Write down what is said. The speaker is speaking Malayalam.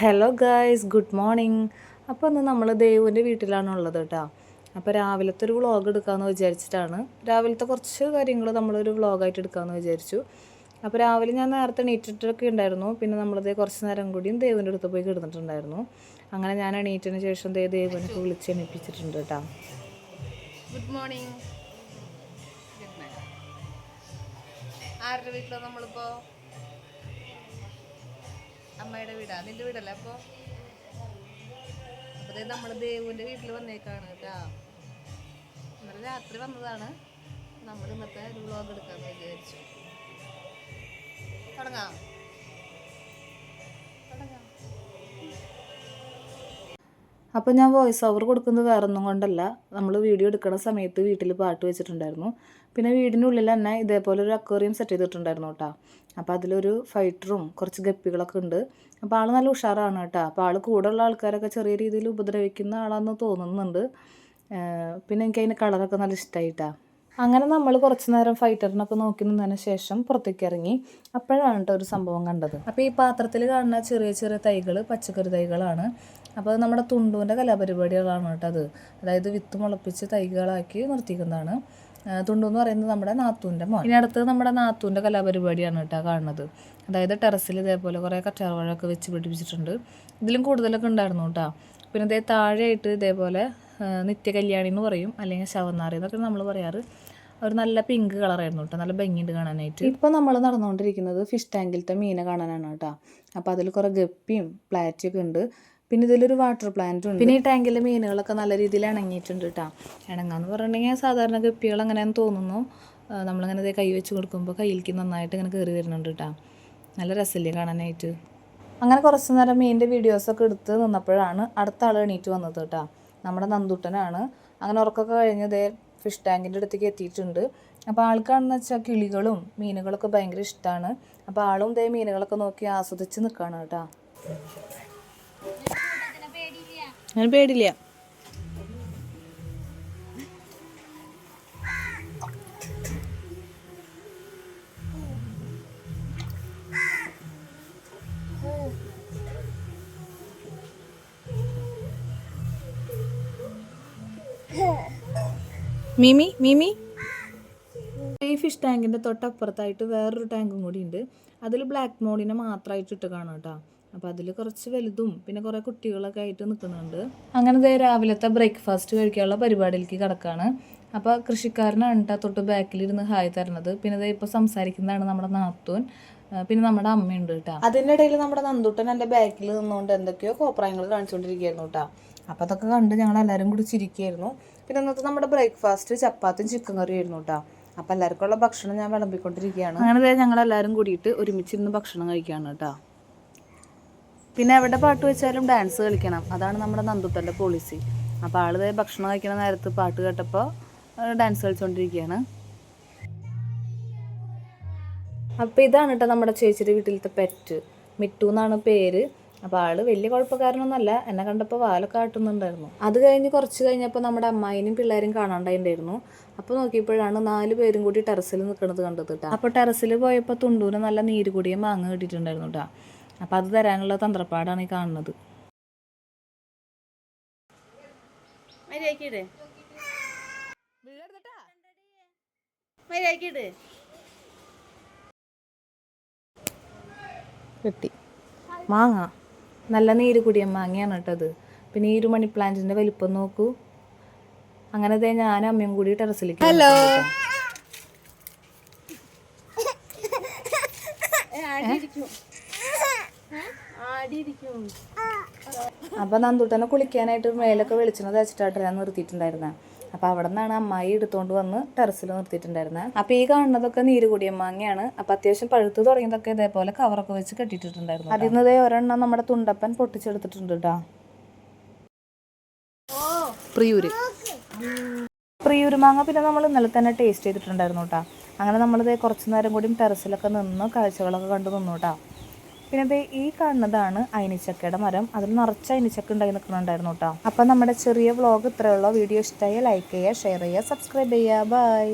ഹലോ ഗായ്സ് ഗുഡ് മോർണിംഗ് അപ്പോൾ ഇന്ന് നമ്മൾ ദേവുവിന്റെ വീട്ടിലാണുള്ളത് കേട്ടോ. അപ്പോൾ രാവിലത്തെ ഒരു വ്ളോഗ് എടുക്കാമെന്ന് വിചാരിച്ചിട്ടാണ്. രാവിലത്തെ കുറച്ച് കാര്യങ്ങൾ നമ്മളൊരു വ്ളോഗായിട്ട് എടുക്കാമെന്ന് വിചാരിച്ചു. അപ്പോൾ രാവിലെ ഞാൻ നേരത്തെ എണീറ്റിട്ടൊക്കെ ഉണ്ടായിരുന്നു. പിന്നെ നമ്മളത് കുറച്ച് നേരം കൂടിയും ദേവിന്റെ അടുത്ത് പോയി കിടന്നിട്ടുണ്ടായിരുന്നു. അങ്ങനെ ഞാൻ എണീറ്റതിന് ശേഷം ദേ ദേവനൊക്കെ വിളിച്ച് എണീപ്പിച്ചിട്ടുണ്ട് കേട്ടോ. ഗുഡ് മോർണിംഗ് ആരുടെ വീട്ടിലോ നമ്മളിപ്പോ? അമ്മയുടെ വീടാ നിന്റെ വീടല്ലേ അപ്പൊ? അപ്പൊ നമ്മൾ ദേവുവിന്റെ വീട്ടിൽ വന്നേക്കാണ് കേട്ടാ. ഇന്നലെ രാത്രി വന്നതാണ്. നമ്മൾ ഇന്നത്തെ ഒരു വ്ളോഗ് എടുക്കാന്ന് വിചാരിച്ചു. തുടങ്ങാം. അപ്പോൾ ഞാൻ വോയിസ് ഓവർ കൊടുക്കുന്നത് വേറെ ഒന്നും കൊണ്ടല്ല. നമ്മൾ വീഡിയോ എടുക്കുന്ന സമയത്ത് വീട്ടിൽ പാട്ട് വെച്ചിട്ടുണ്ടായിരുന്നു. പിന്നെ വീടിനുള്ളിൽ തന്നെ ഇതേപോലെ ഒരു അക്വേറിയം സെറ്റ് ചെയ്തിട്ടുണ്ടായിരുന്നു കേട്ടോ അപ്പോൾ അതിലൊരു ഫൈറ്ററും കുറച്ച് ഗപ്പികളൊക്കെ ഉണ്ട്. അപ്പോൾ ആൾ നല്ല ഉഷാറാണ് കേട്ടോ അപ്പോൾ ആൾ കൂടെയുള്ള ആൾക്കാരൊക്കെ ചെറിയ രീതിയിൽ ഉപദ്രവിക്കുന്ന ആളാണെന്ന് തോന്നുന്നുണ്ട്. പിന്നെ എനിക്ക് അതിന്റെ കളറൊക്കെ നല്ല ഇഷ്ടമായിട്ടാ അങ്ങനെ നമ്മൾ കുറച്ച് നേരം ഫൈറ്ററിനൊക്കെ നോക്കി നിന്നതിന് ശേഷം പുറത്തേക്ക് ഇറങ്ങി. അപ്പോഴാണ് കേട്ടോ ഒരു സംഭവം കണ്ടത്. അപ്പോൾ ഈ പാത്രത്തിൽ കാണുന്ന ചെറിയ ചെറിയ തൈകൾ പച്ചക്കറി തൈകളാണ്. അപ്പോൾ അത് നമ്മുടെ തുണ്ടുവിന്റെ കലാപരിപാടികളാണ് കേട്ടോ അത്. അതായത് വിത്ത് മുളപ്പിച്ച് തൈകളാക്കി നിർത്തിക്കുന്നതാണ്. തുണ്ടു എന്ന് പറയുന്നത് നമ്മുടെ നാത്തൂന്റെ മോൻ. ഇനി അടുത്തത് നമ്മുടെ നാത്തൂന്റെ കലാപരിപാടിയാണ് കേട്ടോ കാണുന്നത്. അതായത് ടെറസിൽ ഇതേപോലെ കുറേ കറ്റാർവാഴൊക്കെ വെച്ച് പിടിപ്പിച്ചിട്ടുണ്ട്. ഇതിലും കൂടുതലൊക്കെ ഉണ്ടായിരുന്നു കേട്ടോ. പിന്നെ ഇതേ താഴെയായിട്ട് ഇതേപോലെ നിത്യ കല്യാണി എന്ന് പറയും അല്ലെങ്കിൽ ശവനാറി എന്നൊക്കെ നമ്മൾ പറയാറ്. ഒരു നല്ല പിങ്ക് കളറായിരുന്നു കേട്ടോ. നല്ല ഭംഗിയുണ്ട് കാണാനായിട്ട്. ഇപ്പോൾ നമ്മൾ നടന്നുകൊണ്ടിരിക്കുന്നത് ഫിഷ് ടാങ്കിലത്തെ മീനെ കാണാനാണ് കേട്ടോ. അപ്പോൾ അതിൽ കുറേ ഗപ്പിയും പ്ലാറ്റൊക്കെ ഉണ്ട്. പിന്നെ ഇതിലൊരു വാട്ടർ പ്ലാന്റ് ഉണ്ട്. പിന്നെ ഈ ടാങ്കിലെ മീനുകളൊക്കെ നല്ല രീതിയിൽ ഇണങ്ങിയിട്ടുണ്ട് കേട്ടോ ഇണങ്ങാന്ന് പറഞ്ഞിട്ടുണ്ടെങ്കിൽ സാധാരണ ഗപ്പികൾ അങ്ങനെ തോന്നുന്നു. നമ്മളിങ്ങനെ ഇതേ കൈ വെച്ച് കൊടുക്കുമ്പോൾ കയ്യിലേക്ക് നന്നായിട്ട് ഇങ്ങനെ കയറി വരുന്നുണ്ട് കേട്ടോ നല്ല രസമില്ലേ കാണാനായിട്ട്. അങ്ങനെ കുറച്ച് നേരം മീനിന്റെ വീഡിയോസൊക്കെ എടുത്ത് നിന്നപ്പോഴാണ് അടുത്ത ആൾ എണീറ്റ് വന്നത് കേട്ടോ നമ്മുടെ നന്ദുട്ടനാണ്. അങ്ങനെ ഉറക്കൊക്കെ കഴിഞ്ഞ് ദേ ഫിഷ് ടാങ്കിന്റെ അടുത്തേക്ക് എത്തിയിട്ടുണ്ട്. അപ്പോൾ ആൾക്കാണെന്ന് വെച്ചാൽ കിളികളും മീനുകളൊക്കെ ഭയങ്കര ഇഷ്ടമാണ് അപ്പോൾ ആളും ഇതേ മീനുകളൊക്കെ നോക്കി ആസ്വദിച്ച് നിൽക്കുകയാണ് കേട്ടോ അങ്ങനെ പേടില്ല മിമി മിമി. ഈ ഫിഷ് ടാങ്കിന്റെ തൊട്ടപ്പുറത്തായിട്ട് വേറൊരു ടാങ്കും കൂടി ഉണ്ട് അതിൽ ബ്ലാക്ക് മോളിനെ മാത്രമായിട്ട് ഇട്ട് കാണാം കേട്ടോ. അപ്പോൾ അതിൽ കുറച്ച് വലുതും പിന്നെ കുറേ കുട്ടികളൊക്കെ ആയിട്ട് നിൽക്കുന്നുണ്ട് അങ്ങനെ ദേ രാവിലത്തെ ബ്രേക്ക്ഫാസ്റ്റ് കഴിക്കാനുള്ള പരിപാടിയിലേക്ക് കിടക്കാണ്. അപ്പോൾ കൃഷിക്കാരനാണ് കേട്ടോ തൊട്ട് ബാക്കിലിരുന്ന് ഹായ് തരണത്. പിന്നെ ദേ ഇപ്പോൾ സംസാരിക്കുന്നതാണ് നമ്മുടെ നാത്തൂൻ. പിന്നെ നമ്മുടെ അമ്മയുണ്ട് കേട്ടോ അതിന്റെ ഇടയിൽ നമ്മുടെ നന്ദുട്ടൻ എന്റെ ബാക്കിൽ നിന്നുകൊണ്ട് എന്തൊക്കെയോ കോപ്രായങ്ങൾ കാണിച്ചുകൊണ്ടിരിക്കുകയായിരുന്നു കേട്ടോ അപ്പോൾ അതൊക്കെ കണ്ട് ഞങ്ങൾ എല്ലാവരും കൂടി ചിരിക്കുകയായിരുന്നു. പിന്നെ ഇന്നത്തെ നമ്മുടെ ബ്രേക്ക്ഫാസ്റ്റ് ചപ്പാത്തിയും ചിക്കൻ കറി ആയിരുന്നു കേട്ടോ അപ്പോൾ എല്ലാവർക്കുള്ള ഭക്ഷണം ഞാൻ വിളമ്പിക്കൊണ്ടിരിക്കുകയാണ്. അങ്ങനെ ദേ ഞങ്ങൾ എല്ലാവരും കൂടിയിട്ട് ഒരുമിച്ചിരുന്ന് ഭക്ഷണം കഴിക്കുകയാണ് കേട്ടോ പിന്നെ എവിടെ പാട്ട് വെച്ചാലും ഡാൻസ് കളിക്കണം. അതാണ് നമ്മുടെ നന്ദുട്ടന്റെ പോളിസി അപ്പോൾ ദേ ഭക്ഷണം കഴിക്കുന്ന നേരത്ത് പാട്ട് കേട്ടപ്പോൾ ഡാൻസ് കളിച്ചുകൊണ്ടിരിക്കുകയാണ് അപ്പോൾ ഇതാണ് കേട്ടോ നമ്മുടെ ചേച്ചിയുടെ വീട്ടിലത്തെ പെറ്റ് മിട്ടു എന്നാണ് പേര്. അപ്പോൾ ആൾ വലിയ കുഴപ്പക്കാരനൊന്നുമല്ല. എന്നെ കണ്ടപ്പോൾ വാലൊക്കെ ആട്ടുന്നുണ്ടായിരുന്നു. അത് കഴിഞ്ഞ് കുറച്ച് കഴിഞ്ഞപ്പോൾ നമ്മുടെ അമ്മായിനും പിള്ളേരും കാണാണ്ടായിട്ടുണ്ടായിരുന്നു അപ്പോൾ നോക്കിയപ്പോഴാണ് നാല് പേരും കൂടി ടെറസിൽ നിൽക്കുന്നത് കണ്ടത് കേട്ടോ അപ്പോൾ ടെറസിൽ പോയപ്പോൾ തുണ്ടൂന് നല്ല നീര് കൂടിയ മാങ്ങ കിട്ടിയിട്ടുണ്ടായിരുന്നു കേട്ടോ അപ്പോൾ അത് തരാനുള്ള തന്ത്രപ്പാടാണ് ഈ കാണുന്നത്. മര്യാദക്കിട് മര്യാദക്കിട് കിട്ടി മാങ്ങ. നല്ല നീര് കുടിയ മാങ്ങയാണ് കേട്ടത് പിന്നെ ഈ ഒരു മണി പ്ലാന്റിന്റെ വലിപ്പം നോക്കൂ. അങ്ങനെ ദേ ഞാനും അമ്മയും കൂടി ടെറസിലേക്ക് ഹലോ. ആടിയിരിക്കും. അപ്പൊ നന്ദുട്ടനെ കുളിക്കാനായിട്ട് മേലൊക്കെ വെളിച്ചെണ്ണ തേച്ചിട്ടായിട്ട് ഞാൻ നിർത്തിയിട്ടുണ്ടായിരുന്നെ. അപ്പൊ അവിടെ നിന്നാണ് അമ്മായി എടുത്തോണ്ട് വന്ന് ടെറസിൽ നിർത്തിയിട്ടുണ്ടായിരുന്നത് അപ്പൊ ഈ കാണുന്നതൊക്കെ നീര് കൂടിയ മാങ്ങയാണ്. അപ്പൊ അത്യാവശ്യം പഴുത്ത് തുടങ്ങിയതൊക്കെ ഇതേപോലെ കവറൊക്കെ വെച്ച് കെട്ടിയിട്ടുണ്ടായിരുന്നു അതിൽ നിന്ന് ഒരെണ്ണം നമ്മുടെ തുണ്ടപ്പൻ പൊട്ടിച്ചെടുത്തിട്ടുണ്ട് കേട്ടോ. പ്രിയൂര്. പ്രിയൂര് മാങ്ങ പിന്നെ നമ്മൾ ഇന്നലെ തന്നെ ടേസ്റ്റ് ചെയ്തിട്ടുണ്ടായിരുന്നു കേട്ടോ. അങ്ങനെ നമ്മളിത് കുറച്ച് നേരം കൂടി ടെറസിലൊക്കെ നിന്ന് കാഴ്ചകളൊക്കെ കണ്ടു നിന്നു കേട്ടോ. പിന്നെ ദേ ഈ കാണുന്നതാണ് അയിനിച്ചക്കയുടെ മരം. അതിൽ നിറച്ച അയിനിച്ചക്ക ഉണ്ടായി നിൽക്കുന്നുണ്ടായിരുന്നു കേട്ടോ. അപ്പം നമ്മുടെ ചെറിയ വ്ളോഗ് ഇത്രയുള്ള വീഡിയോ ഇഷ്ടമായ ലൈക്ക് ചെയ്യുക ഷെയർ ചെയ്യുക സബ്സ്ക്രൈബ് ചെയ്യുക. ബൈ